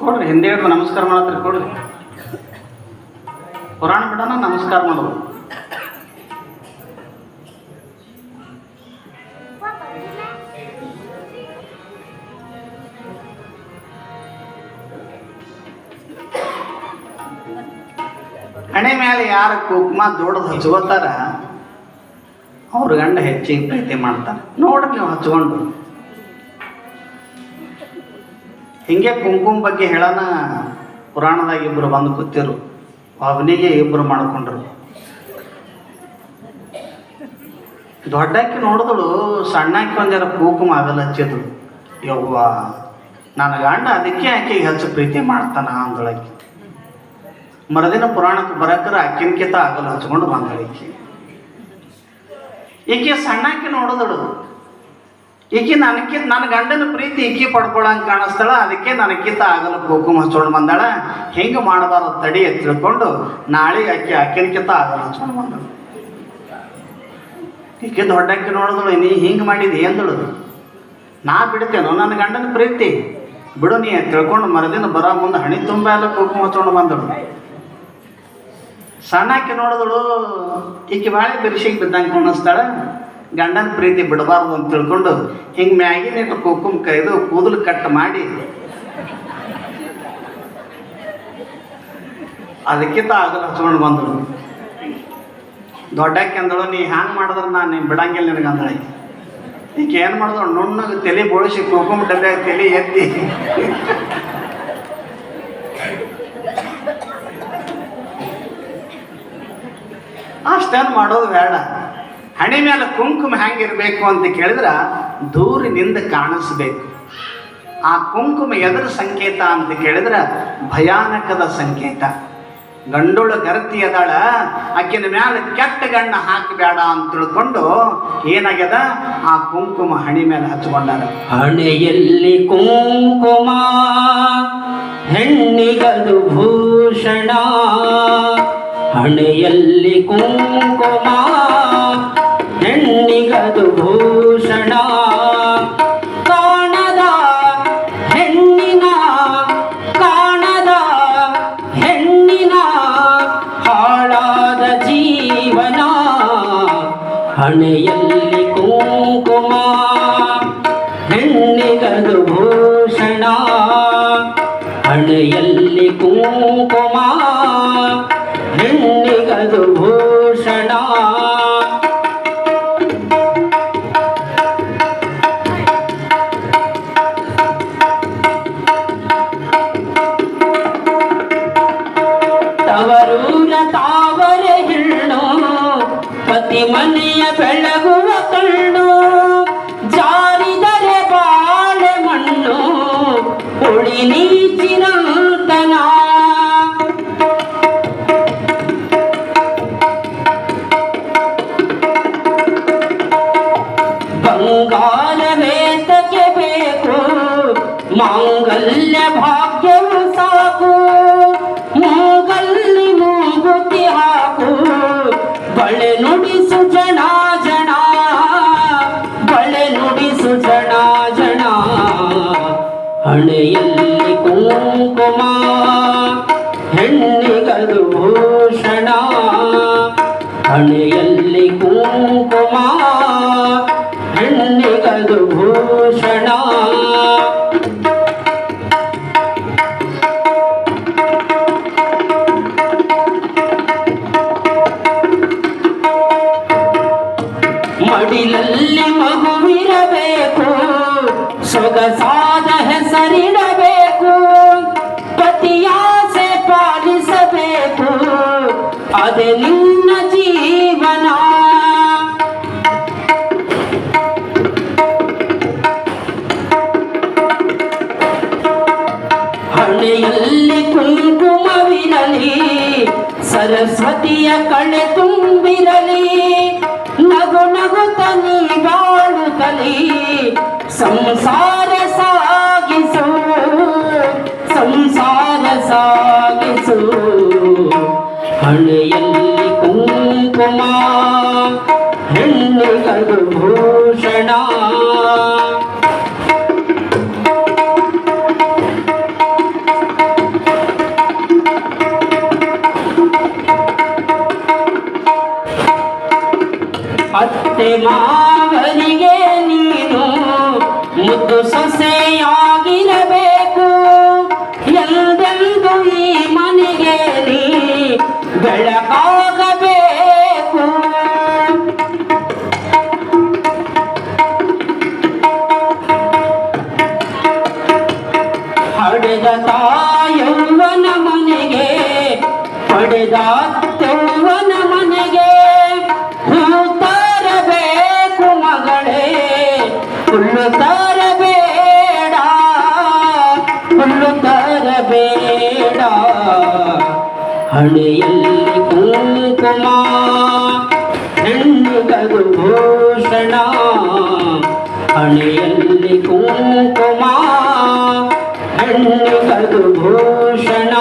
ಕೊಡ್ರಿ, ಹಿಂದೆ ಹಿಡ್ದು ನಮಸ್ಕಾರ ಮಾಡತ್ರಿ, ಕೊಡ್ರಿ. ಪುರಾಣ ಬಿಡೋಣ ನಮಸ್ಕಾರ ಮಾಡೋದು. ಹಣೆ ಮೇಲೆ ಯಾರ ಕುಕ್ಮ ದೊಡ್ಡದು ಹಚ್ಕೋತಾರ ಅವ್ರ ಗಂಡ ಹೆಚ್ಚಿನ ಪ್ರೀತಿ ಮಾಡ್ತಾರೆ ನೋಡ್ರಿ ನೀವು ಹಚ್ಕೊಂಡು. ಹಿಂಗೆ ಕುಂಕುಮ ಬಗ್ಗೆ ಹೇಳೋಣ ಪುರಾಣದಾಗ ಇಬ್ಬರು ಬಂದು ಕೂತಿರು. ಅವನಿಗೆ ಇಬ್ಬರು ಮಾಡ್ಕೊಂಡ್ರು. ದೊಡ್ಡಾಕಿ ನೋಡಿದಳು ಸಣ್ಣಾಕಿ ಒಂದರ ಕುಂಕುಮ ಆಗಲ್ಲ ಹಚ್ಚಿದ್ರು ಯವ್ವ, ನನ್ನ ಗಂಡ ಅದಕ್ಕೆ ಆಕೆ ಹೆಚ್ಚು ಪ್ರೀತಿ ಮಾಡ್ತಾನ ಅಂದಳಾಕಿ ಮರದಿನ ಪುರಾಣಕ್ಕೆ ಬರಕ್ರ ಕಿತ್ತ ಆಗಲ್ಲ ಹಚ್ಕೊಂಡು ಬಂದಳೀಕಿ ಈಕೆ ಸಣ್ಣಾಕಿ ನೋಡಿದಳು. ಈಕೆ ನನಕ್ಕಿಂತ ನನ್ನ ಗಂಡನ ಪ್ರೀತಿ ಈಕೆ ಪಡ್ಕೊಳಂಗೆ ಕಾಣಿಸ್ತಾಳ ಅದಕ್ಕೆ ನನಕ್ಕಿಂತ ಆಗಲ್ಲ ಕುಂಕುಮ ಹಚ್ಕೊಂಡು ಬಂದಾಳ. ಹೆಂಗೆ ಮಾಡಬಾರದು ತಡಿ ತಿಳ್ಕೊಂಡು ನಾಳೆ ಆಕೆ ಆಕಿನಕಿಂತ ಆಗಲ್ಲ ಹಚ್ಕೊಂಡು ಬಂದಳು. ಈಕೆ ದೊಡ್ಡಕ್ಕೆ ನೋಡಿದಳು, ನೀ ಹಿಂಗೆ ಮಾಡಿದಿ? ಎಂದಳು ನಾ ಬಿಡ್ತೇನೋ ನನ್ನ ಗಂಡನ ಪ್ರೀತಿ. ಬಿಡು ನೀ ತಿಳ್ಕೊಂಡು ಮರದಿನ ಬರ ಮುಂದೆ ಹಣಿ ತುಂಬ ಎಲ್ಲ ಕುಂಕುಮ ಹಚ್ಕೊಂಡು ಬಂದಳು. ಸಣ್ಣಕ್ಕೆ ನೋಡಿದಳು, ಈಕೆ ಬಾಳೆ ಬಿರ್ಸಿಗೆ ಬಿದ್ದಂಗೆ ಕಾಣಿಸ್ತಾಳ. ಗಂಡನ ಪ್ರೀತಿ ಬಿಡಬಾರ್ದು ಅಂತ ತಿಳ್ಕೊಂಡು ಹಿಂಗೆ ಮ್ಯಾಗಿನ ಇಟ್ಟು ಕೈದು ಕೂದಲು ಕಟ್ ಮಾಡಿ. ಅದಕ್ಕಿಂತ ಆಗಲ್ಲ ಹಚ್ಕೊಂಡು ಬಂದಳು ದೊಡ್ಡಕ್ಕೆ ಅಂದಳು ನೀ ಹ್ಯಾಂಗೆ ಮಾಡಿದ್ರೆ ನಾನು ನೀನು ಬಿಡಂಗಿಲ್ಲ ನಿನಗೆ ಈಗ ಏನು ಮಾಡಿದ್ರು ನುಣ್ಣಗೆ ತಲೆ ಬೋಳಿಸಿ ಕುಂಕುಮ ಡಬ್ಬೆ ತಲೆ ಎತ್ತಿ. ಅಷ್ಟೇನು ಮಾಡೋದು ಬೇಡ. ಹಣೆ ಮೇಲೆ ಕುಂಕುಮ ಹೆಂಗಿರಬೇಕು ಅಂತ ಕೇಳಿದ್ರೆ ದೂರಿನಿಂದ ಕಾಣಿಸ್ಬೇಕು. ಆ ಕುಂಕುಮ ಎದರ ಸಂಕೇತ ಅಂತ ಕೇಳಿದ್ರೆ ಭಯಾನಕದ ಸಂಕೇತ. ಗಂಡುಳ ಗರ್ತಿ ಅದಾಳ, ಆಕಿನ ಮ್ಯಾಲೆ ಕೆಟ್ಟ ಗಣ್ಣ ಹಾಕಬೇಡ ಅಂತ ತಿಳ್ಕೊಂಡು ಏನಾಗ್ಯದ? ಆ ಕುಂಕುಮ ಹಣಿ ಮೇಲೆ ಹಚ್ಕೊಂಡಾರ. ಹಣೆಯಲ್ಲಿ ಕುಂಕುಮ, ಹೆಣ್ಣಿಗದು ಭೂಷಣ. ಹಣೆಯಲ್ಲಿ ಕುಂಕುಮ ಹಣೆಯಲ್ಲಿ ಅದೇ ನಿನ್ನ ಜೀವನ. ಹಣೆಯಲ್ಲಿ ಕುಂಕುಮವಿರಲಿ, ಸರಸ್ವತಿಯ ಕಳೆ ತುಂಬಿರಲಿ, ನಗು ನಗು ತನಿ ಬಾಳುತ್ತಲಿ, ಸಂಸಾರ ಸಾಗಿಸು ಸಂಸಾರ ಸಾಗಿಸು. ಹಣೆಯಲ್ಲಿ ಹೆಣ್ಣಿಗದು ತರಬೇಡ ಹುಲ್ಲು ತರಬೇಡ ಹಣೆಯಲ್ಲಿ ಕುಂಕುಮ ಹೆಣ್ಣಿಗದು ಭೂಷಣ ಹಣೆಯಲ್ಲಿ ಕುಂಕುಮ ಹೆಣ್ಣಿಗದು ಭೂಷಣ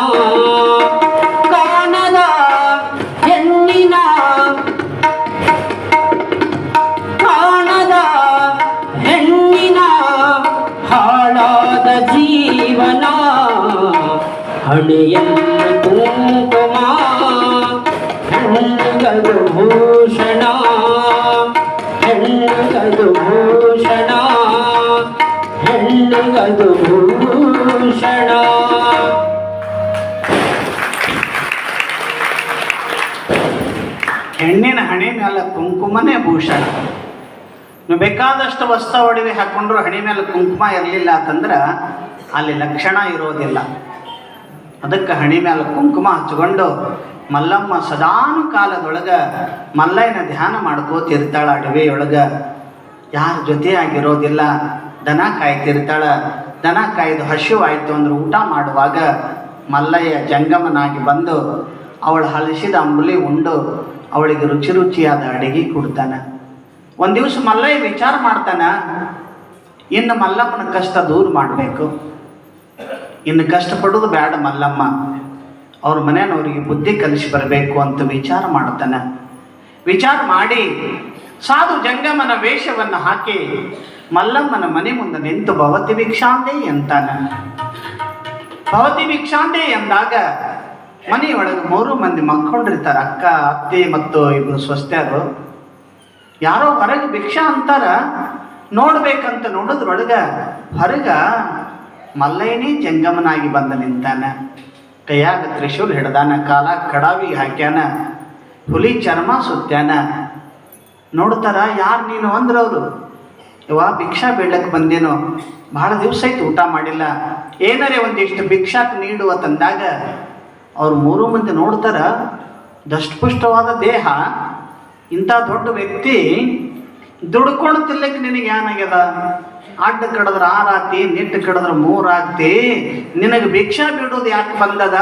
ಹಣೆಯಲ್ಲಿ ಕುಂಕುಮ ಹೆಣ್ಣಿಗದು ಭೂಷಣ ಹೆಣ್ಣಿಗದು ಭೂಷಣ ಹೆಣ್ಣುಗದು ಭೂಷಣ ಹೆಣ್ಣಿನ ಹಣೆ ಮೇಲೆ ಕುಂಕುಮನೇ ಭೂಷಣ. ನೀವು ಬೇಕಾದಷ್ಟು ವಸ್ತ್ರ ಒಡವೆ ಹಾಕೊಂಡ್ರು ಹಣೆ ಮೇಲೆ ಕುಂಕುಮ ಇರಲಿಲ್ಲ ಅಂತಂದ್ರೆ ಅಲ್ಲಿ ಲಕ್ಷಣ ಇರೋದಿಲ್ಲ. ಅದಕ್ಕೆ ಹಣಿ ಮೇಲೆ ಕುಂಕುಮ ಹಚ್ಕೊಂಡು, ಮಲ್ಲಮ್ಮ ಸದಾನು ಕಾಲದೊಳಗೆ ಮಲ್ಲಯ್ಯನ ಧ್ಯಾನ ಮಾಡ್ಕೋತಿರ್ತಾಳ ಅಡವೆಯೊಳಗೆ. ಯಾರ ಜೊತೆಯಾಗಿರೋದಿಲ್ಲ, ದನ ಕಾಯ್ತಿರ್ತಾಳ. ದನ ಕಾಯ್ದು ಹಸಿವಾಯ್ತು ಅಂದ್ರೆ ಊಟ ಮಾಡುವಾಗ ಮಲ್ಲಯ್ಯ ಜಂಗಮನಾಗಿ ಬಂದು ಅವಳು ಹಲಸಿದ ಅಂಬುಲಿ ಉಂಡು ಅವಳಿಗೆ ರುಚಿ ರುಚಿಯಾದ ಅಡಿಗೆ ಕೊಡ್ತಾನೆ. ಒಂದು ದಿವಸ ಮಲ್ಲಯ್ಯ ವಿಚಾರ ಮಾಡ್ತಾನ, ಇನ್ನು ಮಲ್ಲಮ್ಮನ ಕಷ್ಟ ದೂರ ಮಾಡಬೇಕು. ಇನ್ನು ಕಷ್ಟಪಡೋದು ಬೇಡ ಮಲ್ಲಮ್ಮ. ಅವ್ರ ಮನೆಯವ್ರಿಗೆ ಬುದ್ಧಿ ಕಲಿಸಿ ಬರಬೇಕು ಅಂತ ವಿಚಾರ ಮಾಡ್ತಾನೆ ವಿಚಾರ ಮಾಡಿ ಸಾಧು ಜಂಗಮನ ವೇಷವನ್ನು ಹಾಕಿ ಮಲ್ಲಮ್ಮನ ಮನೆ ಮುಂದೆ ನಿಂತು ಭವತಿ ಭಿಕ್ಷಾಂದೆ ಎಂತಾನೆ. ಭವತಿ ಭಿಕ್ಷಾಂದೆ ಎಂದಾಗ ಮನೆಯೊಳಗೆ ಮೂರು ಮಂದಿ ಮಕ್ಕೊಂಡಿರ್ತಾರೆ, ಅಕ್ಕ, ಅತ್ತೆ ಮತ್ತು ಇಬ್ಬರು ಸ್ವಸ್ಥರು ಯಾರೋ ಹೊರಗೆ ಭಿಕ್ಷಾ ಅಂತಾರ, ನೋಡ್ಬೇಕಂತ ನೋಡಿದ್ರೊಳಗ ಹೊರಗ ಮಲ್ಲಯ್ಯನೇ ಜಂಗಮನಾಗಿ ಬಂದ ನಿಂತಾನ. ಕೈಯಾಗ ತ್ರಿಶೂಲ್ ಹಿಡ್ದಾನ ಕಾಲ ಕಡಾವಿಗೆ ಹಾಕ್ಯಾನ. ಹುಲಿ ಚರ್ಮ ಸುತ್ತಾನ. ನೋಡ್ತಾರ, ಯಾರು ನೀನು ಅಂದ್ರೆ ಅವರು. ಇವ ಭಿಕ್ಷಾ ಬೇಡಕ್ಕೆ ಬಂದೇನೋ. ಬಹಳ ದಿವಸ ಆಯ್ತು ಊಟ ಮಾಡಿಲ್ಲ. ಏನಾರೇ ಒಂದಿಷ್ಟು ಭಿಕ್ಷಾಕ್ ನೀಡುವ ತಂದಾಗ ಅವ್ರು ಮೂರು ಮಂದಿ ನೋಡ್ತಾರ, ದಷ್ಟಪುಷ್ಟವಾದ ದೇಹ. ಇಂಥ ದೊಡ್ಡ ವ್ಯಕ್ತಿ ದುಡ್ಕೊಂಡು ತಿಲ್ಲಕ್ಕೆ ನಿನಗೆ ಏನಾಗ್ಯದ? ಅಡ್ಡ ಕಡದ್ರ ಆರಾತಿ ನಿಟ್ಟು ಕಡದ್ರ ಮೂರಾಗ್ತಿ ನಿನಗೆ ಭಿಕ್ಷಾ ಬಿಡೋದು ಯಾಕೆ ಬಂದದ?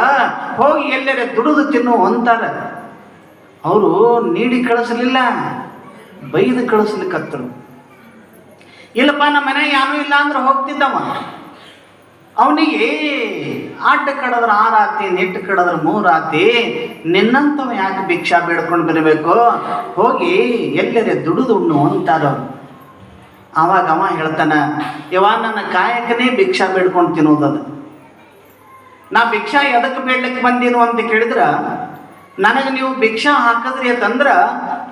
ಹೋಗಿ ಎಲ್ಲರೆ ದುಡಿದು ತಿನ್ನು ಅಂತಾರ. ಅವರು ನೀಡಿ ಕಳಿಸಲಿಲ್ಲ, ಬೈದು ಕಳಿಸ್ಲಿಕ್ಕತ್ತರು ಇಲ್ಲಪ್ಪ, ನಮ್ಮ ಮನೆ ಯಾರೂ ಇಲ್ಲ ಅಂದ್ರೆ ಹೋಗ್ತಿದ್ದವ. ಅವನಿಗೆ ಅಡ್ಡ ಕಡದ್ರ ಆರಾತಿ ನಿಟ್ಟು ಕಡದ್ರ ಮೂರಾತಿ ನಿನ್ನಂತವ ಯಾಕೆ ಭಿಕ್ಷಾ ಬೇಡ್ಕೊಂಡು ಬರಬೇಕು? ಹೋಗಿ ಎಲ್ಲರೆ ದುಡಿದು ಉಣ್ಣು ಆವಾಗ ಅವ ಹೇಳ್ತಾನ ಇವ ನನ್ನ ಕಾಯಕನೇ ಭಿಕ್ಷಾ ಬೇಡ್ಕೊಂಡು ತಿನ್ನೋದದು ನಾ ಭಿಕ್ಷಾ ಎದಕ್ಕೆ ಬೇಡ್ಲಿಕ್ಕೆ ಬಂದೀನು ಅಂತ ಕೇಳಿದ್ರ, ನನಗೆ ನೀವು ಭಿಕ್ಷಾ ಹಾಕಿದ್ರಿ ಅಂತಂದ್ರ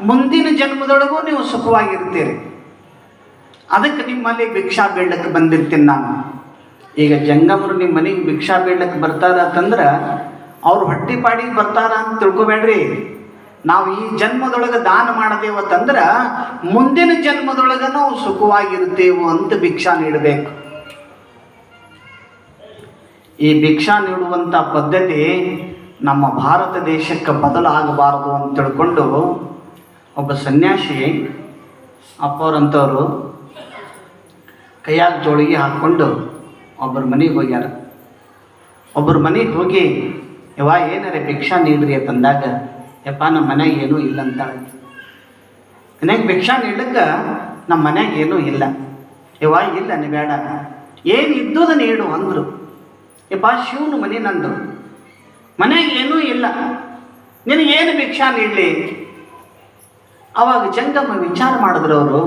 ಮುಂದಿನ ಜನ್ಮದೊಳಗೂ ನೀವು ಸುಖವಾಗಿರ್ತೀರಿ. ಅದಕ್ಕೆ ನಿಮ್ಮಲ್ಲಿ ಭಿಕ್ಷಾ ಬೇಡ್ಲಿಕ್ಕೆ ಬಂದಿರ್ತೀನಿ ನಾನು. ಈಗ ಜಂಗಮರು ನಿಮ್ಮ ಮನೆಗೆ ಭಿಕ್ಷಾ ಬೇಡ್ಲಿಕ್ಕೆ ಬರ್ತಾರ ಅಂತಂದ್ರೆ ಅವ್ರು ಹೊಟ್ಟೆ ಪಾಡಿಗೆ ಬರ್ತಾರ ಅಂತ ತಿಳ್ಕೊಬೇಡ್ರಿ. ನಾವು ಈ ಜನ್ಮದೊಳಗೆ ದಾನ ಮಾಡದೇವತ್ತಂದ್ರೆ ಮುಂದಿನ ಜನ್ಮದೊಳಗೆ ನಾವು ಸುಖವಾಗಿರುತ್ತೇವೋ ಅಂತ ಭಿಕ್ಷಾ ನೀಡಬೇಕು. ಈ ಭಿಕ್ಷಾ ನೀಡುವಂಥ ಪದ್ಧತಿ ನಮ್ಮ ಭಾರತ ದೇಶಕ್ಕೆ ಬದಲಾಗಬಾರದು ಅಂತ ತಿಳ್ಕೊಂಡು ಒಬ್ಬ ಸನ್ಯಾಸಿ ಅಪ್ಪವ್ರಂಥವ್ರು ಕೈಯಾಗ ಜೋಳಿಗೆ ಹಾಕ್ಕೊಂಡು ಒಬ್ಬರ ಮನೆಗೆ ಹೋಗ್ಯಾರ. ಒಬ್ಬರ ಮನೆಗೆ ಹೋಗಿ ಯಾವ ಏನಾರೆ ಭಿಕ್ಷಾ ನೀಡ್ರಿ ಅಂತಂದಾಗ ಯಪ್ಪ, ನಮ್ಮ ಮನ್ಯಾಗ ಏನೂ ಇಲ್ಲ ಅಂತಾಳೆ. ನನಗೆ ಭಿಕ್ಷಾ ನೀಡಕ್ಕೆ ನಮ್ಮ ಮನೆಗೆ ಏನೂ ಇಲ್ಲ. ಯವ್ವ, ಇಲ್ಲ, ನೀ ಬೇಡ. ಏನು ಇದ್ದುದ ನೀಡು ಅಂದರು. ಯಪ್ಪ, ಶಿವನು ಮನೆ ನಂದು. ಮನೆಗೆ ಏನೂ ಇಲ್ಲ. ನಿನಗೇನು ಭಿಕ್ಷಾ ನೀಡಲಿ ಅವಾಗ ಜಂಗಮ್ಮ ವಿಚಾರ ಮಾಡಿದ್ರು ಅವರು,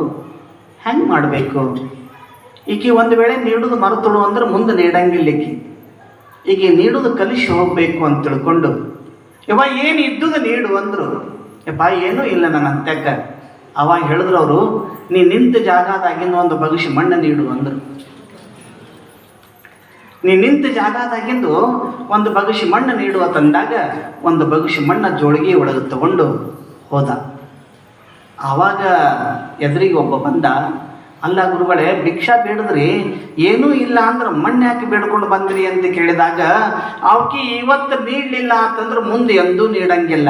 ಹೆಂಗೆ ಮಾಡಬೇಕು? ಈಕೆ ಒಂದು ವೇಳೆ ನೀಡೋದು ಮರೆತುಳು ಅಂದ್ರೆ ಮುಂದೆ ನೀಡಂಗಿಲ್ಲ ಈಕೆ. ಈಕೆ ನೀಡೋದು ಕಲಿಸಿ ಹೋಗಬೇಕು ಅಂತ ತಿಳ್ಕೊಂಡು ಯವ್ವ, ಏನು ಇದ್ದುದು ನೀಡು ಅಂದರು. ಯಪ್ಪ ಏನೂ ಇಲ್ಲ ನನ್ನ ಅಂತ್ಯಕ್ಕ ಅವಾಗ ಹೇಳಿದ್ರು ಅವರು, ನೀ ನಿಂತ ಜಾಗದಾಗಿಂದ ಒಂದು ಬಗಸಿ ಮಣ್ಣು ನೀಡು ಅಂದರು. ನೀ ನಿಂತ ಜಾಗದಾಗಿಂದು ಒಂದು ಬಗಸಿ ಮಣ್ಣು ನೀಡುವ ತಂದಾಗ ಒಂದು ಬಗಸಿ ಮಣ್ಣ ಜೋಳಿಗೆ ಒಳಗೆ ತಗೊಂಡು ಹೋದ. ಆವಾಗ ಎದುರಿಗೆ ಒಬ್ಬ ಬಂದ ಅಲ್ಲ ಗುರುಗಳೇ, ಭಿಕ್ಷಾ ಬೇಡಿದ್ರಿ. ಏನೂ ಇಲ್ಲ ಅಂದ್ರೆ ಮಣ್ಣು ಹಾಕಿ ಬೇಡ್ಕೊಂಡು ಬಂದ್ರಿ ಅಂತ ಕೇಳಿದಾಗ, ಅವಕಿ ಇವತ್ತು ನೀಡಲಿಲ್ಲ ಅಂತಂದ್ರೆ ಮುಂದೆ ಎಂದೂ ನೀಡಂಗಿಲ್ಲ.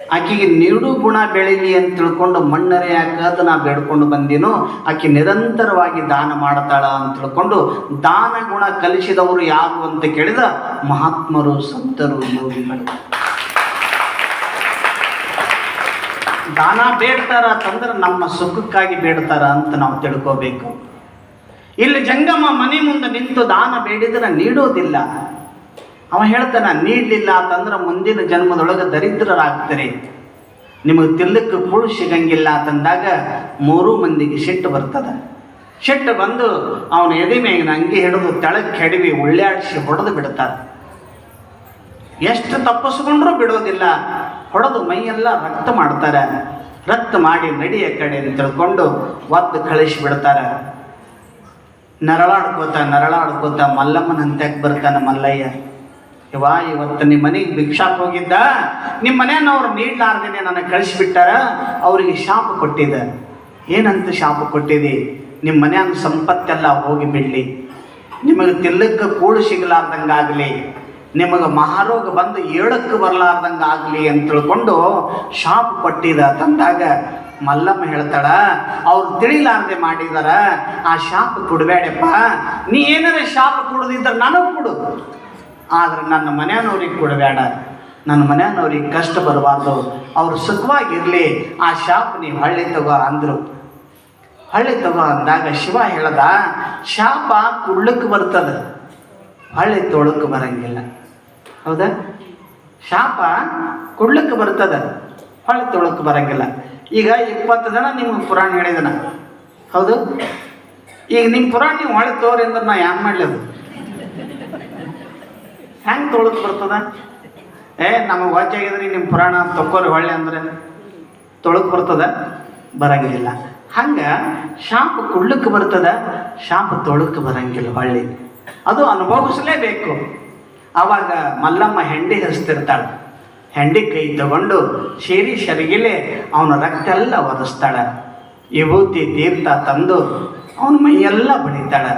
ಆಕೆಗೆ ನೀಡು ಗುಣ ಬೆಳೀಲಿ ಅಂತ ತಿಳ್ಕೊಂಡು ಮಣ್ಣರೆ ಅದು ನಾ ಬೇಡ್ಕೊಂಡು ಬಂದಿನೋ, ಆಕೆ ನಿರಂತರವಾಗಿ ದಾನ ಮಾಡ್ತಾಳ ಅಂತ ತಿಳ್ಕೊಂಡು ದಾನ ಗುಣ ಕಲಿಸಿದವರು ಯಾರು ಅಂತ ಕೇಳಿದ ಮಹಾತ್ಮರು, ಸಂತರು ಯೋಗಿಗಳು ದಾನ ಬೇಡ್ತಾರ ಅಂತಂದ್ರೆ ನಮ್ಮ ಸುಖಕ್ಕಾಗಿ ಬೇಡ್ತಾರ ಅಂತ ನಾವು ತಿಳ್ಕೋಬೇಕು. ಇಲ್ಲಿ ಜಂಗಮ್ಮ ಮನೆ ಮುಂದೆ ನಿಂತು ದಾನ ಬೇಡಿದ್ರೆ ನೀಡೋದಿಲ್ಲ. ಅವ ಹೇಳ್ತಾನ, ನೀಡಲಿಲ್ಲ ಅಂತಂದ್ರೆ ಮುಂದಿನ ಜನ್ಮದೊಳಗೆ ದರಿದ್ರರಾಗ್ತಾರೆ. ನಿಮಗೆ ತಿಲ್ಲಕ್ಕೆ ಕುಳು ಸಿಗಂಗಿಲ್ಲ ಅಂತಂದಾಗ ಮೂರು ಮಂದಿಗೆ ಸಿಟ್ಟು ಬರ್ತದೆ. ಸಿಟ್ಟು ಬಂದು ಅವನ ಎದೆ ಮೇಗಿನ ಅಂಗಿ ಹಿಡಿದು ತೆಳಕ್ಕೆ ಕೆಡವಿ ಉಳ್ಳಾಡಿಸಿ ಹೊಡೆದು ಬಿಡ್ತಾರೆ. ಎಷ್ಟು ತಪ್ಪಿಸ್ಕೊಂಡ್ರೂ ಬಿಡೋದಿಲ್ಲ. ಹೊಡೆದು ಮೈಯೆಲ್ಲ ರಕ್ತ ಮಾಡ್ತಾರೆ. ರಕ್ತ ಮಾಡಿ ನಡಿಯ ಕಡೆ ಅಂತ ತಿಳ್ಕೊಂಡು ಒದ್ದು ಕಳಿಸಿ ಬಿಡ್ತಾರೆ ನರಳಾಡ್ಕೋತ ನರಳಾಡ್ಕೋತ ಮಲ್ಲಮ್ಮನ ಹಂತ್ಯಾಕೆ ಬರ್ತಾನೆ ಮಲ್ಲಯ್ಯ. ಇವಾ ಇವತ್ತು ನಿಮ್ಮ ಮನೆಗೆ ಭಿಕ್ಷಾಕ್ ಹೋಗಿದ್ದ? ನಿಮ್ಮ ಮನೆಯವ್ರು ನೀಡ್ಲಾರ್ದೇನೆ ನನಗೆ ಕಳಿಸ್ಬಿಟ್ಟಾರ? ಅವರಿಗೆ ಶಾಪ ಕೊಟ್ಟಿದ್ದ. ಏನಂತ ಶಾಪ ಕೊಟ್ಟಿದಿ? ನಿಮ್ಮ ಮನೆಯ ಸಂಪತ್ತೆಲ್ಲ ಹೋಗಿ ಬಿಡಲಿ ನಿಮಗೆ ತಿಲ್ಲಕ್ಕೆ ಕೂಡು ಸಿಗಲಾರ್ದಂಗಾಗಲಿ. ನಿಮಗೆ ಮಹಾರೋಗ ಬಂದು ಏಳಕ್ಕೆ ಬರಲಾರ್ದಂಗೆ ಆಗಲಿ ಅಂತ ತಿಳ್ಕೊಂಡು ಶಾಪ್ ಕೊಟ್ಟಿದ ತಂದಾಗ ಮಲ್ಲಮ್ಮ ಹೇಳ್ತಾಳ, ಅವ್ರು ತಿಳಿಲಾರ್ದೆ ಮಾಡಿದಾರ, ಆ ಶಾಪ್ ಕೊಡಬೇಡಪ್ಪ. ನೀ ಏನಾರ ಶಾಪ್ ಕುಡ್ದಿದ್ರೆ ನನಗೆ ಕೊಡು. ಆದ್ರೆ ನನ್ನ ಮನೆಯವ್ರಿಗೆ ಕೊಡಬೇಡ. ನನ್ನ ಮನೆಯವ್ರಿಗೆ ಕಷ್ಟ ಬರಬಾರ್ದು. ಅವ್ರು ಸುಖವಾಗಿರಲಿ, ಆ ಶಾಪ್ ನೀವು ಹಳ್ಳಿ ತಗೋ ಅಂದರು. ಹಳ್ಳಿ ತಗೋ ಅಂದಾಗ ಶಿವ ಹೇಳ್ದ, ಶಾಪ ಕುಡ್ಲಕ್ಕೆ ಬರ್ತದೆ, ಹಳ್ಳಿ ತೊಳಕ್ಕೆ ಬರಂಗಿಲ್ಲ. ಹೌದಾ? ಶಾಪ ಕೊಡ್ಲಿಕ್ಕೆ ಬರ್ತದ ಹೊಳೆ ತೊಳಕ್ಕೆ ಬರಂಗಿಲ್ಲ. ಈಗ ಇಪ್ಪತ್ತು ಜನ ನಿಮ್ಗೆ ಪುರಾಣ ಹೇಳಿದನ. ಹೌದು? ಈಗ ನಿಮ್ಮ ಪುರಾಣ ನೀವು ಹೊಳೆ ತೋರಿ ಅಂದ್ರೆ ನಾ ಏನು ಮಾಡ್ಲದು ಹೆಂಗೆ ತೊಳಕ್ಕೆ ಬರ್ತದ? ಏ ನಮಗೆ ವಾಚಾಗಿದ್ರಿ ನಿಮ್ಮ ಪುರಾಣ ತಕ್ಕೋರಿ ಹೊಳ್ಳಿ ಅಂದ್ರೆ ತೊಳಕ್ಕೆ ಬರ್ತದ? ಬರಂಗಿಲ್ಲ. ಹಂಗೆ ಶಾಪ ಕೊಡ್ಲಿಕ್ಕೆ ಬರ್ತದ, ಶಾಪ ತೊಳಕ್ಕೆ ಬರಂಗಿಲ್ಲ ಹೊಳ್ಳಿ. ಅದು ಅನುಭವಿಸಲೇಬೇಕು. ಆವಾಗ ಮಲ್ಲಮ್ಮ ಹೆಂಡಿ ಹರಿಸ್ತಿರ್ತಾಳೆ. ಹೆಂಡಿ ಕೈ ತಗೊಂಡು ಶೇರಿ ಶರಿಗಿಲೆ ಅವನ ರಕ್ತ ಎಲ್ಲ ಒದಿಸ್ತಾಳೆ. ವಿಭೂತಿ ತೀರ್ಥ ತಂದು ಅವನ ಮೈಯೆಲ್ಲ ಬಡಿತಾಳೆ.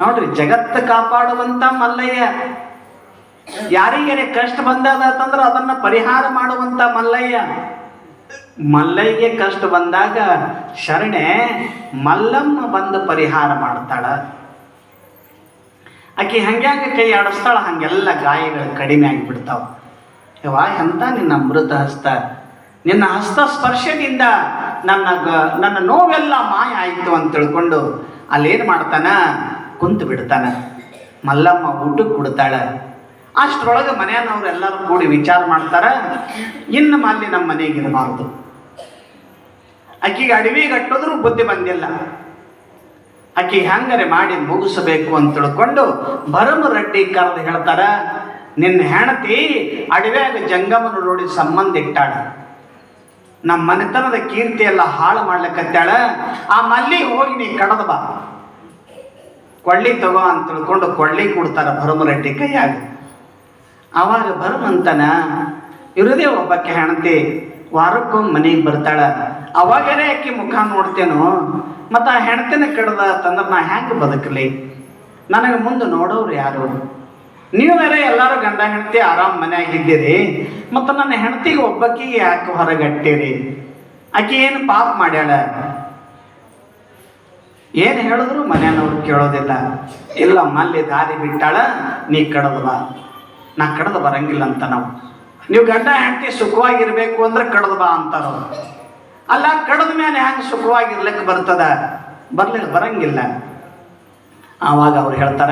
ನೋಡ್ರಿ, ಜಗತ್ತು ಕಾಪಾಡುವಂಥ ಮಲ್ಲಯ್ಯ. ಯಾರಿಗೇನೆ ಕಷ್ಟ ಬಂದಾಗ ಅಂತಂದ್ರೆ ಅದನ್ನ ಪರಿಹಾರ ಮಾಡುವಂಥ ಮಲ್ಲಯ್ಯ. ಮಲ್ಲಯ್ಯಗೆ ಕಷ್ಟ ಬಂದಾಗ ಶರಣೆ ಮಲ್ಲಮ್ಮ ಬಂದು ಪರಿಹಾರ ಮಾಡ್ತಾಳ. ಆಕೆ ಹಂಗೆ ಕೈ ಆಡಿಸ್ತಾಳ, ಹಂಗೆಲ್ಲ ಗಾಯಗಳು ಕಡಿಮೆ ಆಗಿಬಿಡ್ತಾವ. ಯವಾ ಎಂತ ನಿನ್ನ ಅಮೃತ ಹಸ್ತ? ನಿನ್ನ ಹಸ್ತ ಸ್ಪರ್ಶದಿಂದ ನನ್ನ ಗ, ನನ್ನ ನೋವೆಲ್ಲ ಮಾಯ ಆಯಿತು ಅಂತ ತಿಳ್ಕೊಂಡು ಅಲ್ಲೇನು ಮಾಡ್ತಾನ? ಕುಂತು ಬಿಡ್ತಾನ. ಮಲ್ಲಮ್ಮ ಊಟಕ್ಕೆ ಕೊಡ್ತಾಳೆ. ಅಷ್ಟರೊಳಗೆ ಮನೆಯವ್ರು ಎಲ್ಲರೂ ಕೂಡಿ ವಿಚಾರ ಮಾಡ್ತಾರೆ, ಇನ್ನು ಅಲ್ಲಿ ನಮ್ಮ ಮನೆಗೆ ಇರಬಾರ್ದು. ಅಡವಿ ಕಟ್ಟಿದ್ರು ಬುದ್ಧಿ ಬಂದಿಲ್ಲ. ಆಕಿ ಹೆಂಗರೆ ಮಾಡಿ ಮುಗಿಸಬೇಕು ಅಂತ ತಿಳ್ಕೊಂಡು ಭರಮ ರೆಡ್ಡಿ ಕರೆದು ಹೇಳ್ತಾರ, ನಿನ್ನ ಹೆಣತಿ ಅಡವ್ಯಾಗ ಜಂಗಮನ ನೋಡಿ ಸಂಬಂಧ ಇಟ್ಟಾಳ. ನಮ್ಮ ಮನೆತನದ ಕೀರ್ತಿ ಎಲ್ಲ ಹಾಳು ಮಾಡ್ಲಿಕ್ಕತ್ತಾಳ. ಆ ಮಲ್ಲಿ ಹೋಗಿ ನೀ ಕಡದ ಬಾ. ಕೊಳ್ಳಿ ತಗೋ ಅಂತ ತಿಳ್ಕೊಂಡು ಕೊಳ್ಳಿ ಕೊಡ್ತಾರ ಭರಮ ರೆಡ್ಡಿ ಕೈಯಾಗ. ಅವಾಗ ಭರಮಂತನ ಇರೋದೇ ಒಬ್ಬಕ್ಕೆ ಹೆಣತಿ ವಾರಕ್ಕೊಮ್ಮೆ ಮನೆಗೆ ಬರ್ತಾಳ. ಅವಾಗರೇ ಆಕಿ ಮುಖ ನೋಡ್ತೇನೋ, ಮತ್ತು ಆ ಹೆಣ್ತಿನ ಕಡ್ದ ತಂದ್ರೆ ನಾ ಹೆಂಗೆ ಬದುಕಲಿ? ನನಗೆ ಮುಂದೆ ನೋಡೋರು ಯಾರು? ನೀವು ಎಲ್ಲರೂ ಗಂಡ ಹೆಂಡತಿ ಆರಾಮ್ ಮನೆಯಾಗಿದ್ದೀರಿ, ಮತ್ತು ನನ್ನ ಹೆಂಡತಿಗೆ ಒಬ್ಬಕ್ಕಿಗೆ ಯಾಕೆ ಹೊರಗಟ್ಟಿರಿ? ಆಕೆ ಏನು ಪಾಪ ಮಾಡ್ಯಾಳ? ಏನು ಹೇಳಿದ್ರು ಮನೆಯವ್ರು ಕೇಳೋದಿಲ್ಲ. ಇಲ್ಲ, ಮಲ್ಲಿ ದಾರಿ ಬಿಟ್ಟಾಳ, ನೀ ಕಡದವ ನಾ ಕಡದು ಬರಂಗಿಲ್ಲ ಅಂತ ನಾವು. ನೀವು ಗಂಡ ಹೆಂಡತಿ ಸುಖವಾಗಿರ್ಬೇಕು ಅಂದ್ರೆ ಕಡ್ದು ಬಾ ಅಂತಾರ. ಅಲ್ಲ, ಕಡದ ಮೇಲೆ ಹೆಂಗೆ ಸುಖವಾಗಿರ್ಲಿಕ್ಕೆ ಬರ್ತದ? ಬರ್ಲಿಕ್ಕೆ ಬರಂಗಿಲ್ಲ. ಆವಾಗ ಅವ್ರು ಹೇಳ್ತಾರ,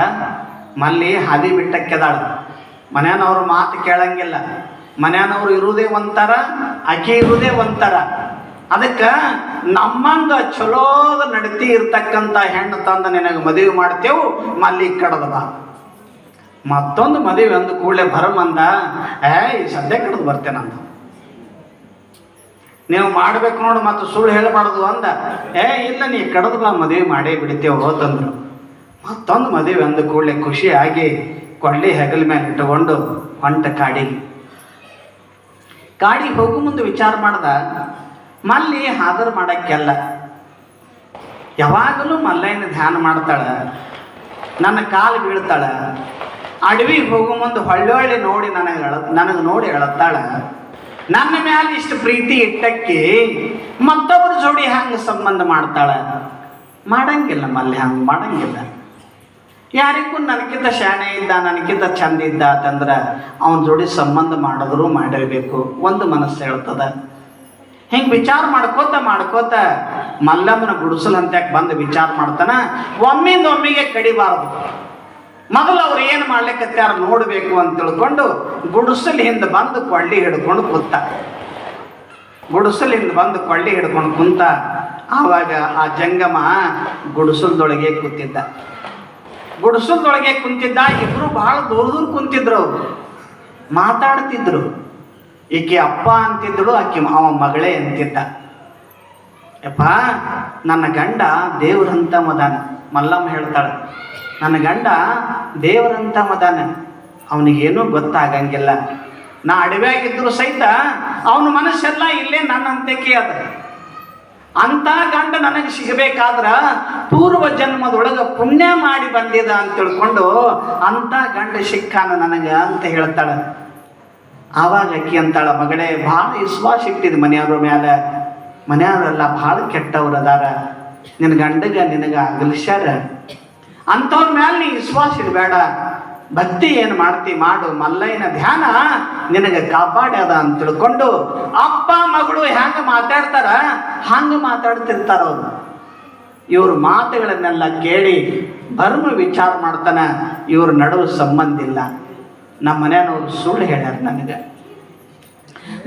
ಮಲ್ಲಿ ಹಾದಿ ಬಿಟ್ಟಕ್ಕೆದಾಳ. ಮನೆಯವ್ರ ಮಾತು ಕೇಳಂಗಿಲ್ಲ. ಮನೆಯವ್ರು ಇರುವುದೇ ಒಂಥರ ಆಕೆ ಇರುವುದೇ ಒಂಥರ. ಅದಕ್ಕೆ ನಮ್ಮಂಗ ಚಲೋದ ನಡತಿ ಇರ್ತಕ್ಕಂಥ ಹೆಣ್ಣು ತಂದು ನಿನಗೆ ಮದುವೆ ಮಾಡ್ತೇವು, ಮಲ್ಲಿ ಕಡದ ಬಾ. ಮತ್ತೊಂದು ಮದುವೆ ಅಂದ ಕೂಡಲೇ ಭರಮಂದ ಏ ಸದ್ಯ ಕಡ್ದು ಬರ್ತೇನಂತ. ನೀವು ಮಾಡ್ಬೇಕು ನೋಡು ಮತ್ತು ಸುಳ್ಳು ಹೇಳಬಾರ್ದು ಅಂದ. ಏ, ಇಲ್ಲ, ನೀ ಕಡದ ಮದುವೆ ಮಾಡೇ ಬಿಡ್ತೇವೆ ಹೋತಂದ್ರು. ಮತ್ತೊಂದು ಮದುವೆ ಅಂದ ಕೂಡಲೇ ಖುಷಿಯಾಗಿ ಕೊಳ್ಳಿ ಹೆಗಲ ಮೇಲೆ ಇಟ್ಟುಕೊಂಡು ಹೊಂಟ ಕಾಡಿಗೆ ಕಾಡಿಗೆ ಹೋಗು ಮುಂದೆ ವಿಚಾರ ಮಾಡ್ದ, ಮಲ್ಲಿ ಹಾದರ್ ಮಾಡಕ್ಕೆಲ್ಲ. ಯಾವಾಗಲೂ ಮಲ್ಲಯ್ಯನ ಧ್ಯಾನ ಮಾಡ್ತಾಳ, ನನ್ನ ಕಾಲು ಬೀಳ್ತಾಳ. ಅಡವಿ ಹೋಗೋ ಮುಂದೆ ಹೊಳ್ಳೊಳ್ಳೆ ನೋಡಿ ನನಗೆ ನನಗೆ ನೋಡಿ ಅಳತ್ತಾಳ ನನ್ನ ಮ್ಯಾಲೆ ಇಷ್ಟು ಪ್ರೀತಿ ಇಟ್ಟಕ್ಕೆ ಮತ್ತೊಬ್ಬರ ಜೋಡಿ ಹಂಗೆ ಸಂಬಂಧ ಮಾಡ್ತಾಳ? ಮಾಡಂಗಿಲ್ಲ ಮಲ್ಲೆ, ಹಂಗೆ ಮಾಡಂಗಿಲ್ಲ. ಯಾರಿಗೂ ನನಗಿಂತ ಶಾಣೆ ಇದ್ದ ನನಗಿಂತ ಚಂದ ಇದ್ದ ಅಂತಂದ್ರೆ ಅವನ ಜೋಡಿ ಸಂಬಂಧ ಮಾಡಿದ್ರು ಮಾಡಿರಬೇಕು. ಒಂದು ಮನಸ್ಸು ಹೇಳ್ತದ. ಹಿಂಗೆ ವಿಚಾರ ಮಾಡ್ಕೋತ ಮಾಡ್ಕೋತ ಮಲ್ಲಮ್ಮನ ಗುಡಿಸಲಂತ ಬಂದು ವಿಚಾರ ಮಾಡ್ತಾನ, ಒಮ್ಮಿಂದ ಒಮ್ಮಿಗೆ ಕಡಿಬಾರದು. ಮೊದಲು ಅವ್ರು ಏನು ಮಾಡ್ಲಿಕ್ಕತ್ತಾರ ನೋಡಬೇಕು ಅಂತ ತಿಳ್ಕೊಂಡು ಗುಡಿಸಲಿಂದ ಬಂದು ಕೊಳ್ಳಿ ಹಿಡ್ಕೊಂಡು ಕೂತ. ಗುಡಿಸಲಿಂದ ಬಂದು ಕೊಳ್ಳಿ ಹಿಡ್ಕೊಂಡು ಕುಂತ. ಆವಾಗ ಆ ಜಂಗಮ ಗುಡಿಸಲ್ದೊಳಗೆ ಕೂತಿದ್ದ. ಗುಡಿಸಲ್ದೊಳಗೆ ಕುಂತಿದ್ದ, ಇಬ್ರು ಬಹಳ ದೂರ ದೂರ ಕುಂತಿದ್ರು ಅವರು. ಮಾತಾಡ್ತಿದ್ರು. ಈಕೆ ಅಪ್ಪ ಅಂತಿದ್ದಳು, ಆಕೆ ಅವ ಮಗಳೇ ಅಂತಿದ್ದ. ಅಪ್ಪ ನನ್ನ ಗಂಡ ದೇವ್ರಂತ ಮದಾನ. ಮಲ್ಲಮ್ಮ ಹೇಳ್ತಾಳೆ, ನನ್ನ ಗಂಡ ದೇವರಂತ ಮದಾನ ಅವನಿಗೇನೂ ಗೊತ್ತಾಗಂಗಿಲ್ಲ. ನಾ ಆಗಿದ್ರು ಸಹಿತ ಅವನ ಮನಸ್ಸೆಲ್ಲ ಇಲ್ಲೇ ನನ್ನಂತಕ್ಕೆ ಅದ. ಅಂತ ಗಂಡ ನನಗೆ ಸಿಗಬೇಕಾದ್ರ ಪೂರ್ವ ಜನ್ಮದೊಳಗೆ ಪುಣ್ಯ ಮಾಡಿ ಬಂದಿದ ಅಂತ ತಿಳ್ಕೊಂಡು ಅಂತ ಗಂಡ ಸಿಕ್ಕಾನ ನನಗೆ ಅಂತ ಹೇಳ್ತಾಳೆ. ಆವಾಗ ಅಕ್ಕಿ ಅಂತಾಳ, ಮಗಳೇ, ಭಾಳ ವಿಶ್ವಾಸ ಇಟ್ಟಿದ್ ಮನೆಯವ್ರ ಮ್ಯಾಲ. ಮನೆಯವರೆಲ್ಲ ಭಾಳ ಕೆಟ್ಟವ್ರು ಅದಾರ. ನಿನ್ನ ಗಂಡಗ ನಿನಗ ಅಗಲ್ಸ್ಯಾರ. ಅಂಥವ್ರ ಮ್ಯಾಲ ನೀ ವಿಶ್ವಾಸ ಇರಬೇಡ ಭಕ್ತಿ ಏನು ಮಾಡ್ತಿ ಮಾಡು, ಮಲ್ಲಯ್ಯನ ಧ್ಯಾನ ನಿನಗೆ ಕಾಪಾಡ್ಯದ ಅಂತ ತಿಳ್ಕೊಂಡು ಅಪ್ಪ, ಮಗಳು ಹೆಂಗೆ ಮಾತಾಡ್ತಾರ? ಹಂಗ ಮಾತಾಡ್ತಿರ್ತಾರ ಅವ್ರು. ಇವ್ರ ಮಾತುಗಳನ್ನೆಲ್ಲ ಕೇಳಿ ಬರ್ಮ ವಿಚಾರ ಮಾಡ್ತಾನೆ, ಇವ್ರ ನಡುವೆ ಸಂಬಂಧ ಇಲ್ಲ. ನಮ್ಮ ಮನೆಯವ್ರು ಸುಳ್ಳು ಹೇಳ್ಯಾರ ನನಗೆ.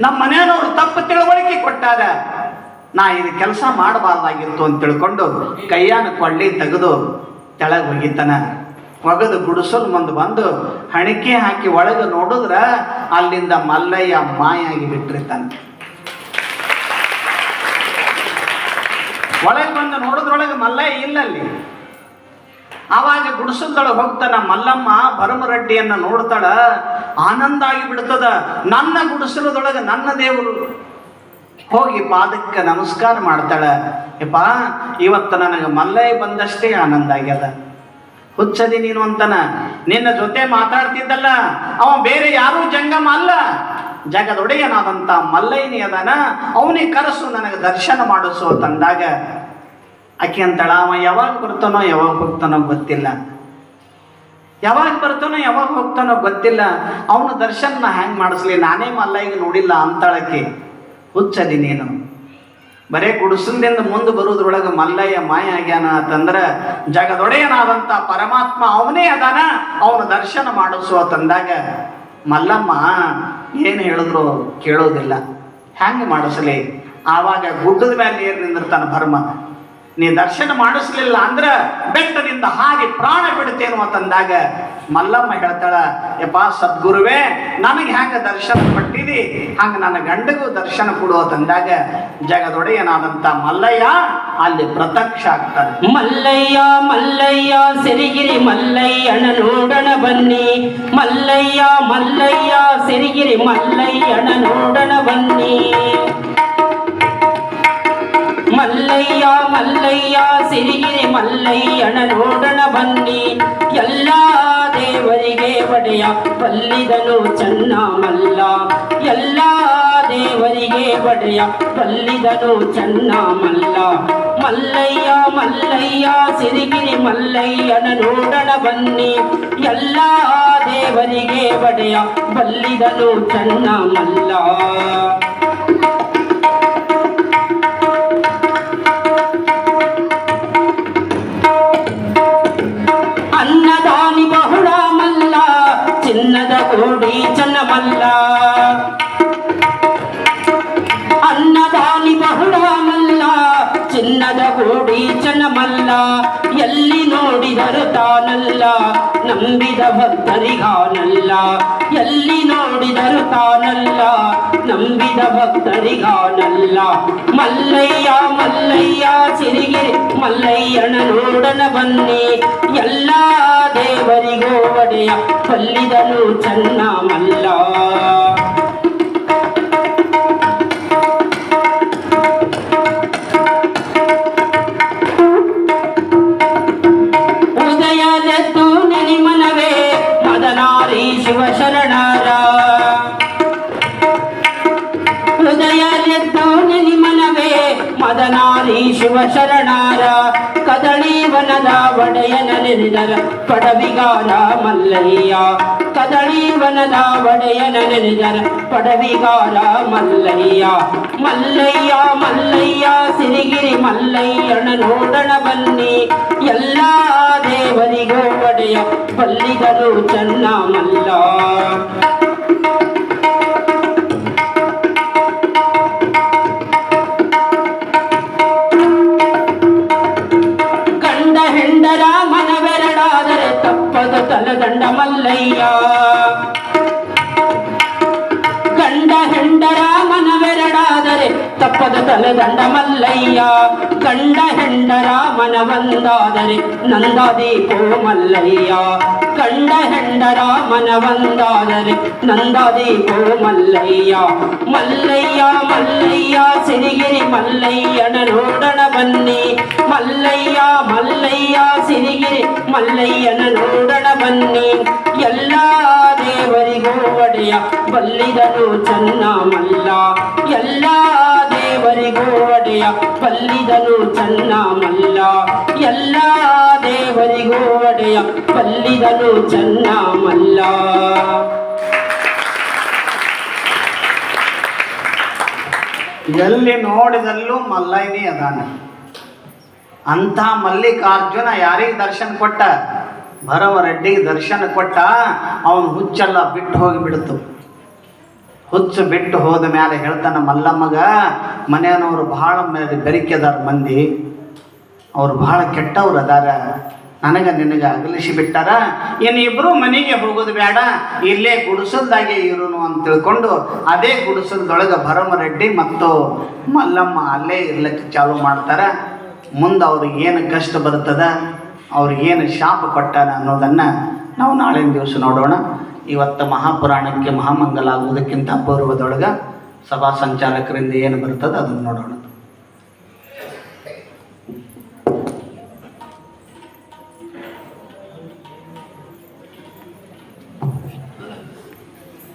ನಮ್ಮ ಮನೆಯವ್ರು ತಪ್ಪು ತಿಳುವಳಿಕೆ ಕೊಟ್ಟಾರ ನಾ ಇದು ಕೆಲಸ ಮಾಡಬಾರ್ದಾಗಿತ್ತು ಅಂತ ತಿಳ್ಕೊಂಡು ಕೈಯಾನ ಕೊಳ್ಳಿ ತೆಗೆದು ತೆಳಗೆ ಹೋಗಿತ್ತನ ಒಗದು ಗುಡಿಸಲು ಮುಂದೆ ಬಂದು ಹಣಿಕೆ ಹಾಕಿ ಒಳಗೆ ನೋಡಿದ್ರ ಅಲ್ಲಿಂದ ಮಲ್ಲಯ್ಯ ಮಾಯಾಗಿ ಬಿಟ್ಟಿರ್ತಾನೆ. ಒಳಗೆ ಬಂದು ನೋಡಿದ್ರೊಳಗೆ ಮಲ್ಲಯ್ಯ ಇಲ್ಲ ಅಲ್ಲಿ. ಆವಾಗ ಗುಡಿಸಲ್ದೊಳಗೆ ಹೋಗ್ತಾನ ಮಲ್ಲಮ್ಮ ಭರಮರೆಡ್ಡಿಯನ್ನು ನೋಡ್ತಾಳ. ಆನಂದ ಆಗಿ ಬಿಡ್ತದ. ನನ್ನ ಗುಡಿಸಲದೊಳಗೆ ನನ್ನ ದೇವರು. ಹೋಗಿ ಪಾದಕ್ಕೆ ನಮಸ್ಕಾರ ಮಾಡ್ತಾಳೆ. ಯಪ್ಪ, ಇವತ್ತು ನನಗೆ ಮಲ್ಲೈ ಬಂದಷ್ಟೇ ಆನಂದ ಆಗ್ಯದ. ಹುಚ್ಚದಿ ನೀನು ಅಂತನ. ನಿನ್ನ ಜೊತೆ ಮಾತಾಡ್ತಿದ್ದಲ್ಲ. ಅವ ಬೇರೆ ಯಾರೂ ಜಂಗಮ ಅಲ್ಲ. ಜಗದೊಡೆಯನಾದಂಥ ಮಲ್ಲೈನಿ ಅದನ. ಅವನಿಗೆ ಕರೆಸು, ನನಗೆ ದರ್ಶನ ಮಾಡಿಸು ತಂದಾಗ ಆಕೆ ಅಂತಳ, ಅವ ಯಾವಾಗ ಬರ್ತಾನೋ, ಯಾವಾಗ ಹೋಗ್ತಾನೋ ಗೊತ್ತಿಲ್ಲ. ಯಾವಾಗ ಬರ್ತಾನೋ, ಯಾವಾಗ ಹೋಗ್ತಾನೋ ಗೊತ್ತಿಲ್ಲ. ಅವನ ದರ್ಶನ ಹ್ಯಾಂಗ್ ಮಾಡಿಸ್ಲಿ? ನಾನೇ ಮಲ್ಲೈಗೆ ನೋಡಿಲ್ಲ ಅಂತಾಳಕ್ಕೆ ಹುಚ್ಚದಿ ನೀನು ಬರೇ ಗುಡಿಸಲಿಂದ ಮುಂದೆ ಬರೋದ್ರೊಳಗೆ ಮಲ್ಲಯ್ಯ ಮಾಯ ಆಗ್ಯಾನ ಅಂತಂದ್ರ ಜಗದೊಡೆಯನಾದಂಥ ಪರಮಾತ್ಮ ಅವನೇ ಅದಾನ, ಅವನ ದರ್ಶನ ಮಾಡಿಸುವ ತಂದಾಗ ಮಲ್ಲಮ್ಮ ಏನು ಹೇಳಿದ್ರು ಕೇಳೋದಿಲ್ಲ. ಹ್ಯಾಂಗೆ ಮಾಡಿಸಲಿ? ಆವಾಗ ಗುಡ್ಡದ ಮೇಲೆ ನೀರು ನಿಂದಿರ್ತಾನೆ ಭರ್ಮ. ನೀ ದರ್ಶನ ಮಾಡಿಸ್ಲಿಲ್ಲ ಅಂದ್ರ ಬೆಟ್ಟದಿಂದ ಹಾಗೆ ಪ್ರಾಣ ಬಿಡ್ತೇನು ಅಂತಂದಾಗ ಮಲ್ಲಮ್ಮ ಹೇಳ್ತಾಳ, ಯಪ್ಪ ಸದ್ಗುರುವೇ, ನನಗೆ ಹ್ಯಾಂಗ ದರ್ಶನ ಪಟ್ಟಿದಿ ಹಂಗ ನನ್ನ ಗಂಡಗೂ ದರ್ಶನ ಕೊಡು ಅಂತಂದಾಗ ಜಗದೊಡೆಯನಾದಂತ ಮಲ್ಲಯ್ಯ ಅಲ್ಲಿ ಪ್ರತ್ಯಕ್ಷ ಆಗ್ತಾನೆ. ಮಲ್ಲಯ್ಯ ಮಲ್ಲಯ್ಯ, ಸಿರಿಗಿರಿ ಮಲ್ಲಯ್ಯನ ನೋಡಣ ಬನ್ನಿ. ಮಲ್ಲಯ್ಯ ಮಲ್ಲಯ್ಯ, ಸಿರಿಗಿರಿ ಮಲ್ಲಯ್ಯನ ನೋಡಣ ಬನ್ನಿ. ಮಲ್ಲಯ್ಯ ಮಲ್ಲಯ್ಯ, ಸಿರಿಗಿರಿ ಮಲ್ಲಯ್ಯನ ನೋಡಣ ಬನ್ನಿ. ಎಲ್ಲ ದೇವರಿಗೆ ಒಡೆಯ ಬಲ್ಲಿದನು ಚೆನ್ನ ಮಲ್ಲ ಎಲ್ಲ ದೇವರಿಗೆ ಒಡೆಯ ಬಲ್ಲಿದನು ಚೆನ್ನ ಮಲ್ಲ ಮಲ್ಲಯ್ಯ ಮಲ್ಲಯ್ಯ, ಸಿರಿಗಿರಿ ಮಲ್ಲಯ್ಯನ ನೋಡಣ ಬನ್ನಿ. ಎಲ್ಲ ದೇವರಿಗೆ ಒಡೆಯ ಬಲ್ಲಿದನು ಚೆನ್ನ ಮಲ್ಲ ಮಲ್ಲ ಅನ್ನದಾನಿ ಬಹುಳ ಮಲ್ಲ ಚಿನ್ನದ ಕೋಡಿ ಚನ್ನಮಲ್ಲ ಎಲ್ಲಿ ನೋಡಿದರು ತಾನಲ್ಲ, ನಂಬಿದ ಭಕ್ತರಿಗಾನಲ್ಲ, ಎಲ್ಲಿ ನೋಡಿದರು ತಾನಲ್ಲ, ನಂಬಿದ ಭಕ್ತರಿಗಾನಲ್ಲ. ಮಲ್ಲಯ್ಯ ಮಲ್ಲಯ್ಯ ಸಿರಿಗೆ ಮಲ್ಲಯ್ಯನ ನೋಡನ ಬನ್ನಿ. ಎಲ್ಲ ದೇವರಿಗೂ ಒಡೆಯ. ಕೊಲ್ಲಿದನು ಚನ್ನ ಮಲ್ಲ ಒಡೆಯನ ನೆನೆದರ ಪಡವಿಗಾರ ಮಲ್ಲಯ್ಯ ಕದಳಿ ವನದ ಒಡೆಯನ ನೆನೆದರ ಪಡವಿಗಾರ ಮಲ್ಲಯ್ಯ ಮಲ್ಲಯ್ಯ ಮಲ್ಲಯ್ಯ ಸಿರಿಗಿರಿ ಮಲ್ಲಯ್ಯನ ನೋಡಣ ಬನ್ನಿ ಎಲ್ಲ ದೇವರಿಗೂ ಒಡೆಯ ಬಲ್ಲಿದರು ಚನ್ನ ಮಲ್ಲ ತಪ್ಪದ ತಲೆದಂಡ ಮಲ್ಲಯ್ಯ ಗಂಡ ಹೆಂಡರ ಮನವಂದಾದರೆ ನಂದಾದೀಪೋ ಮಲ್ಲಯ್ಯ ಗಂಡ ಹೆಂಡರ ಮನವಂದಾದರೆ ನಂದಾದೀಪೋ ಮಲ್ಲಯ್ಯ ಮಲ್ಲಯ್ಯ ಮಲ್ಲಯ್ಯ ಸಿರಿಗಿರಿ ಮಲ್ಲಯ್ಯನ ನೋಡಣ ಬನ್ನಿ ಮಲ್ಲಯ್ಯ ಮಲ್ಲಯ್ಯ ಸಿರಿಗಿರಿ ಮಲ್ಲಯ್ಯನ ನೋಡಣ ಬನ್ನಿ ಎಲ್ಲ ದೇವರಿಗೂ ಒಡೆಯ ಬಲ್ಲಿದನು ಚನ್ನ ಮಲ್ಲ ಎಲ್ಲ ದೇವರಿಗೂ ಪಲ್ಲಿದನು ಚನ್ನ ಮಲ್ಲ ಎಲ್ಲ ದೇವರಿಗೂ ಒಡೆಯ ಬಲ್ಲಿದನು ಚನ್ನ ಮಲ್ಲ ಎಲ್ಲಿ ನೋಡಿದಲ್ಲೂ ಮಲ್ಲಯ್ಯನೇ ಅದಾನ. ಅಂಥ ಮಲ್ಲಿಕಾರ್ಜುನ ಯಾರಿಗೆ ದರ್ಶನ ಕೊಟ್ಟ? ಭರವರೆಡ್ಡಿಗೆ ದರ್ಶನ ಕೊಟ್ಟ? ಅವನು ಹುಚ್ಚೆಲ್ಲ ಬಿಟ್ಟು ಹೋಗಿಬಿಡ್ತು. ಹುಚ್ಚು ಬಿಟ್ಟು ಹೋದ ಮೇಲೆ ಹೇಳ್ತಾನೆ, ಮಲ್ಲಮ್ಮಗ, ಮನೆಯನವರು ಬಹಳ ಮೇಲೆ ಬೆರಿಕೆದಾರ ಮಂದಿ. ಅವ್ರು ಬಹಳ ಕೆಟ್ಟವ್ರು ಅದಾರ. ನನಗೆ ನಿನಗೆ ಅಗಲಿಸಿ ಬಿಟ್ಟಾರ. ಇನ್ನು ಇಬ್ರು ಮನೆಗೆ ಹೋಗೋದು ಬೇಡ. ಇಲ್ಲೇ ಗುಡಿಸಲ್ದಾಗೆ ಇರೋನು ಅಂತ ತಿಳ್ಕೊಂಡು ಅದೇ ಗುಡಿಸಲ್ದೊಳಗೆ ಭರಮರೆಡ್ಡಿ ಮತ್ತು ಮಲ್ಲಮ್ಮ ಅಲ್ಲೇ ಇರ್ಲಿಕ್ಕೆ ಚಾಲು ಮಾಡ್ತಾರ. ಮುಂದೆ ಅವ್ರಿಗೆ ಏನು ಕಷ್ಟ ಬರ್ತದ ಅವ್ರಿಗೆ ಏನು ಶಾಪ ಕೊಟ್ಟಾನ ಅನ್ನೋದನ್ನು ನಾವು ನಾಳಿನ ದಿವಸ ನೋಡೋಣ. ಇವತ್ತು ಮಹಾಪುರಾಣಕ್ಕೆ ಮಹಾಮಂಗಲ ಆಗುವುದಕ್ಕಿಂತ ಪೂರ್ವದೊಳಗೆ ಸಭಾ ಸಂಚಾಲಕರಿಂದ ಏನು ಬರ್ತದೆ ಅದನ್ನು ನೋಡೋಣ.